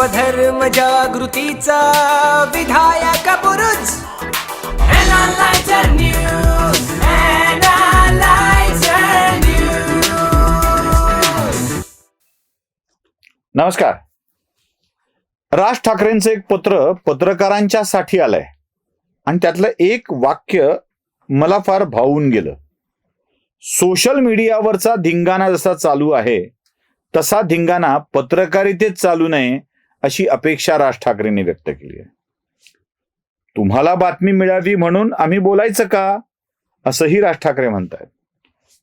स्वधर्म जागृतीचा विधायक News. नमस्कार. राज ठाकरेंचं एक पत्र पत्रकारांच्या साठी आलंय. आणि त्यातलं एक वाक्य मला फार भावून गेलं. सोशल मीडियावरचा धिंगाणा जसा चालू आहे तसा धिंगाणा पत्रकारितेत चालू नये अशी अपेक्षा राज ठाकरेंनी व्यक्त केली आहे. तुम्हाला बातमी मिळावी म्हणून आम्ही बोलायचं का? असंही राज ठाकरे म्हणतात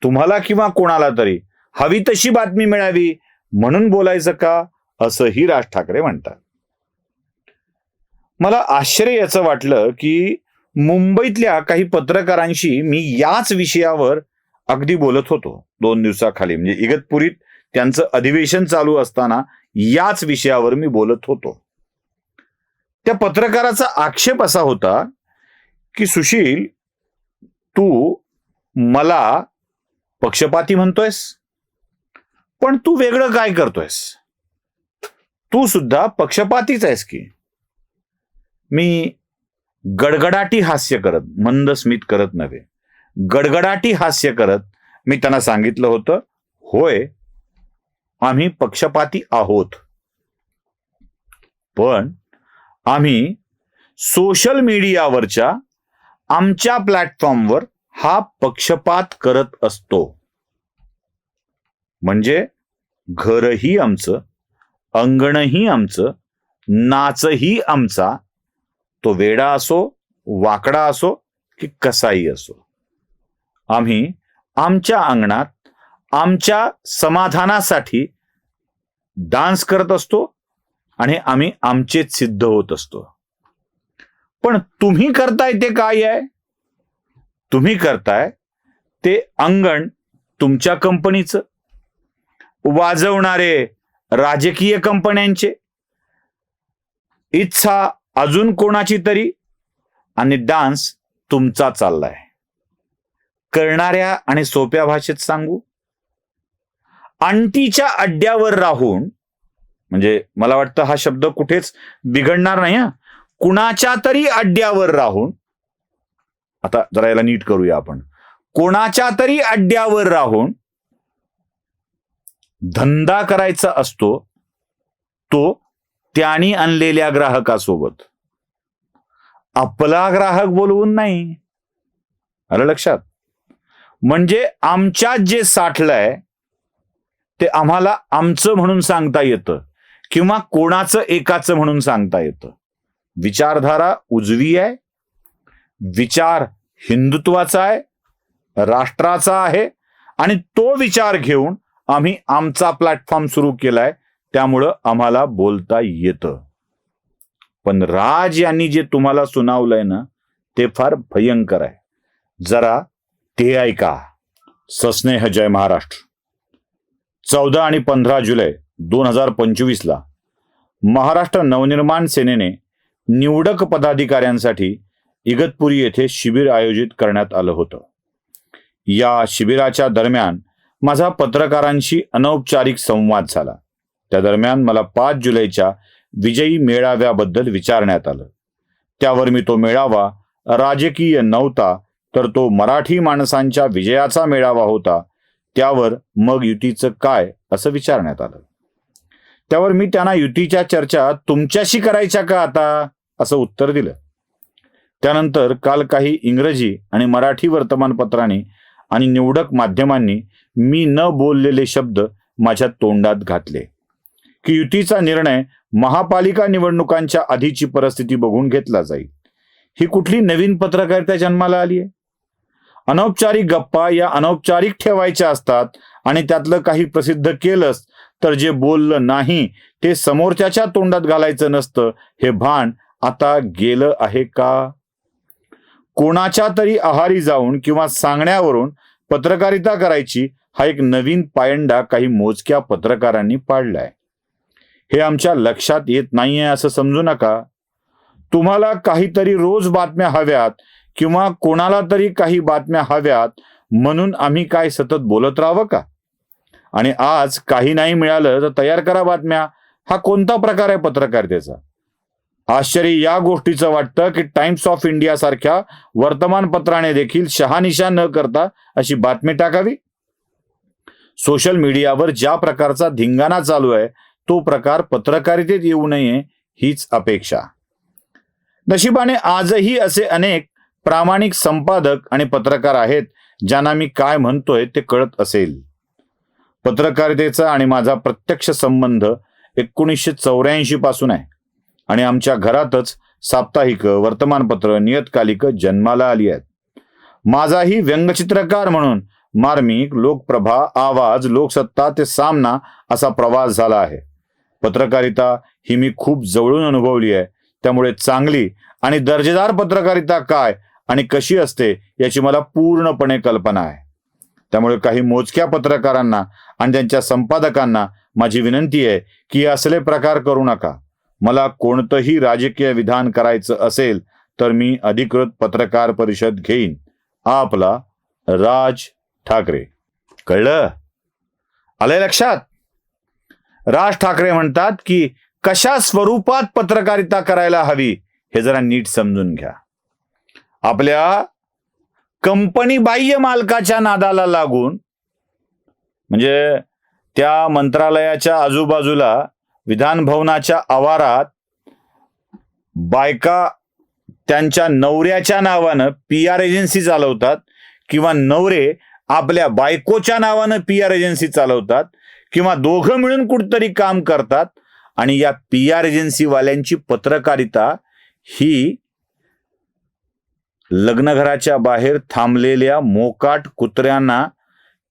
तुम्हाला किंवा कोणाला तरी हवी तशी बातमी मिळावी म्हणून बोलायचं का? असंही राज ठाकरे म्हणतात. मला आश्चर्य याचं वाटलं की मुंबईतल्या काही पत्रकारांशी मी याच विषयावर अगदी बोलत होतो दोन दिवसाखाली. म्हणजे इगतपुरीत त्यांचं अधिवेशन चालू असताना याच विषयावर मी बोलत होतो. त्या पत्रकाराचा आक्षेप असा होता की सुशील तू मला पक्षपाती म्हणतोयस पण तू वेगळं काय करतोयस? तू सुद्धा पक्षपातीच आहेस की? मी गडगडाटी हास्य करत मंद स्मित करत नव्हे. गडगडाटी हास्य करत मी त्यांना सांगितलं होतं होय आम्ही पक्षपाती आहोत. पण आम्ही सोशल मीडियावरच्या आमच्या प्लॅटफॉर्मवर हा पक्षपात करत असतो. म्हणजे घरही आमचं अंगणही आमचं नाचही आमचा तो वेडा असो वाकडा असो की कसाही असो. आम्ही आमच्या अंगणात आमच्या समाधानासाठी डान्स करत असतो आणि आम्ही आमचेच सिद्ध होत असतो. पण तुम्ही करताय ते काय आहे? तुम्ही करताय ते अंगण तुमच्या कंपनीचं. वाजवणारे राजकीय कंपन्यांचे. इच्छा अजून कोणाची तरी आणि डान्स तुमचा चाललाय. करणाऱ्या आणि सोप्या भाषेत सांगू अंटीच्या अड्ड्यावर राहून म्हणजे मला वाटतं हा शब्द कुठेच बिघडणार नाही हा. कुणाच्या तरी अड्ड्यावर राहून आता जरा याला नीट करूया आपण. कोणाच्या तरी अड्ड्यावर राहून धंदा करायचा असतो तो त्याने आणलेल्या ग्राहकासोबत. आपला ग्राहक बोलवून नाही. आलं लक्षात? म्हणजे आमच्यात जे साठलंय ते आम्हाला आमचं म्हणून सांगता येतं किंवा कोणाचं एकाचं म्हणून सांगता येतं. विचारधारा उजवी आहे. विचार हिंदुत्वाचा आहे. राष्ट्राचा आहे. आणि तो विचार घेऊन आम्ही आमचा प्लॅटफॉर्म सुरू केलाय. त्यामुळं आम्हाला बोलता येतं. पण राज यांनी जे तुम्हाला सुनावलंय ना ते फार भयंकर आहे. जरा ते ऐका. सस्नेह जय महाराष्ट्र. चौदा आणि पंधरा जुलै दोन हजार पंचवीसला महाराष्ट्र नवनिर्माण सेनेने निवडक पदाधिकाऱ्यांसाठी इगतपुरी येथे शिबिर आयोजित करण्यात आलं होतं. या शिबिराच्या दरम्यान माझा पत्रकारांशी अनौपचारिक संवाद झाला. त्या दरम्यान मला पाच जुलैच्या विजयी मेळाव्याबद्दल विचारण्यात आलं. त्यावर मी तो मेळावा राजकीय नव्हता तर तो मराठी माणसांच्या विजयाचा मेळावा होता त्यावर मग युतीचं काय असं विचारण्यात आलं. त्यावर मी त्यांना युतीच्या चर्चा तुमच्याशी करायच्या का आता? असं उत्तर दिलं. त्यानंतर काल काही इंग्रजी आणि मराठी वर्तमानपत्रांनी आणि निवडक माध्यमांनी मी न बोललेले शब्द माझ्या तोंडात घातले. की युतीचा निर्णय महापालिका निवडणुकांच्या आधीची परिस्थिती बघून घेतला जाईल. ही कुठली नवीन पत्रकारिता जन्माला आली आहे अनौपचारिक गप्पा या अनौपचारिक ठेवायच्या असतात आणि त्यातलं काही प्रसिद्ध केलंच तर जे बोललं नाही ते समोरच्याच्या तोंडात घालायचं नसतं हे भान आता गेलं आहे का? कोणाच्या तरी आहारी जाऊन किंवा सांगण्यावरून पत्रकारिता करायची हा एक नवीन पायंडा काही मोजक्या पत्रकारांनी पाडलाय. हे आमच्या लक्षात येत नाहीये असं समजू नका. तुम्हाला काहीतरी रोज बातम्या हव्यात किंवा कोणाला तरी काही बातम्या हव्यात म्हणून आम्ही काय सतत बोलत राहावं का? आणि आज काही नाही मिळालं तर तयार करा बातम्या. हा कोणता प्रकार आहे पत्रकारितेचा? आश्चर्य या गोष्टीचं वाटतं की टाइम्स ऑफ इंडिया सारख्या वर्तमानपत्राने देखील शहानिशा न करता अशी बातमी टाकावी? सोशल मीडियावर ज्या प्रकारचा धिंगाणा चालू आहे तो प्रकार पत्रकारितेत येऊ नये हीच अपेक्षा. नशिबाने आजही असे अनेक प्रामाणिक संपादक आणि पत्रकार आहेत ज्यांना मी काय म्हणतोय ते कळत असेल. पत्रकारितेचा आणि माझा प्रत्यक्ष संबंध एकोणीसशे चौऱ्याऐंशी पासून आहे. आणि आमच्या घरातच साप्ताहिक वर्तमानपत्र नियतकालिक जन्माला आली आहेत. माझाही व्यंगचित्रकार म्हणून मार्मिक लोकप्रभा आवाज लोकसत्ता ते सामना असा प्रवास झाला आहे. पत्रकारिता ही मी खूप जवळून अनुभवली आहे. त्यामुळे चांगली आणि दर्जेदार पत्रकारिता काय आणि कशी असते याची मला पूर्णपणे कल्पना आहे. त्यामुळे काही मोजक्या पत्रकारांना आणि त्यांच्या संपादकांना माझी विनंती आहे की असले प्रकार करू नका. मला कोणतंही राजकीय विधान करायचं असेल तर मी अधिकृत पत्रकार परिषद घेईन. आपला राज ठाकरे. कळलं? आलंय लक्षात? राज ठाकरे म्हणतात की कशा स्वरूपात पत्रकारिता करायला हवी हे जरा नीट समजून घ्या. आपल्या कंपनी बाह्य मालकाच्या नादाला लागून म्हणजे त्या मंत्रालयाच्या आजूबाजूला विधान भवनाच्या आवारात बायका त्यांच्या नवऱ्याच्या नावानं पी आर एजन्सी चालवतात किंवा नवरे आपल्या बायकोच्या नावानं पी आर एजन्सी चालवतात किंवा दोघं मिळून कुठतरी काम करतात आणि या पी आर एजन्सीवाल्यांची पत्रकारिता ही लग्नघराच्या बाहेर थांबलेल्या मोकाट कुत्र्यांना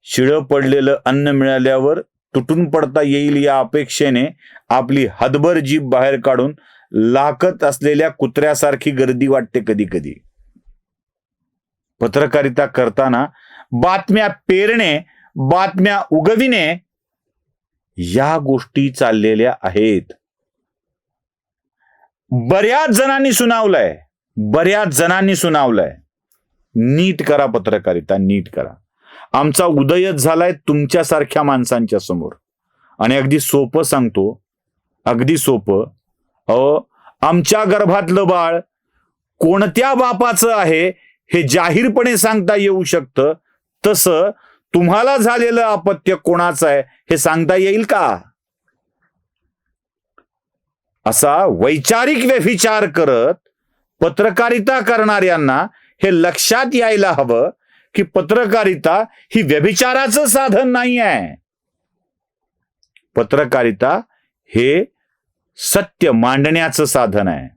शिळं पडलेलं अन्न मिळाल्यावर तुटून पडता येईल या अपेक्षेने आपली हदभर जीभ बाहेर काढून लाकत असलेल्या कुत्र्यासारखी गर्दी वाटते कधी कधी पत्रकारिता करताना बातम्या पेरणे बातम्या उगविणे या गोष्टी चाललेल्या आहेत. बऱ्याच जणांनी सुनावलंय. बऱ्याच जणांनी सुनावलंय. नीट करा पत्रकारिता नीट करा. आमचा उदयच झालाय तुमच्यासारख्या माणसांच्या समोर. आणि अगदी सोपं सांगतो अगदी सोपं अहो आमच्या गर्भातलं बाळ कोणत्या बापाचं आहे हे जाहीरपणे सांगता येऊ शकतं? तसं तुम्हाला झालेलं अपत्य कोणाचं आहे हे सांगता येईल का? असा वैचारिक व्यभिचार करत पत्रकारिता करणाऱ्यांना हे लक्षात यायला हवं की पत्रकारिता ही व्यभिचाराचं साधन नाही आहे पत्रकारिता हे सत्य मांडण्याचं साधन आहे.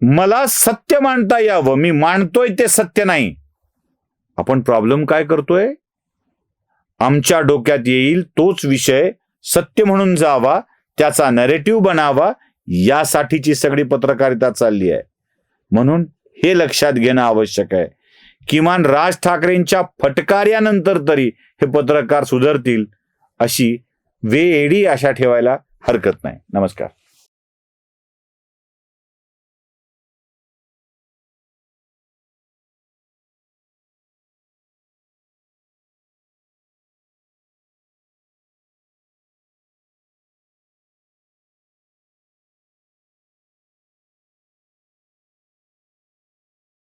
मला सत्य मांडता यावं मी मांडतोय ते सत्य नाही. आपण प्रॉब्लेम काय करतोय? आमच्या डोक्यात येईल तोच विषय सत्य म्हणून जावा त्याचा नरेटिव्ह बनावा यासाठीची सगळी पत्रकारिता चालली आहे. म्हणून हे लक्षात घेणं आवश्यक आहे. किमान राज ठाकरेंच्या फटकार्यानंतर तरी हे पत्रकार सुधारतील अशी वेळी आशा ठेवायला हरकत नाही. नमस्कार.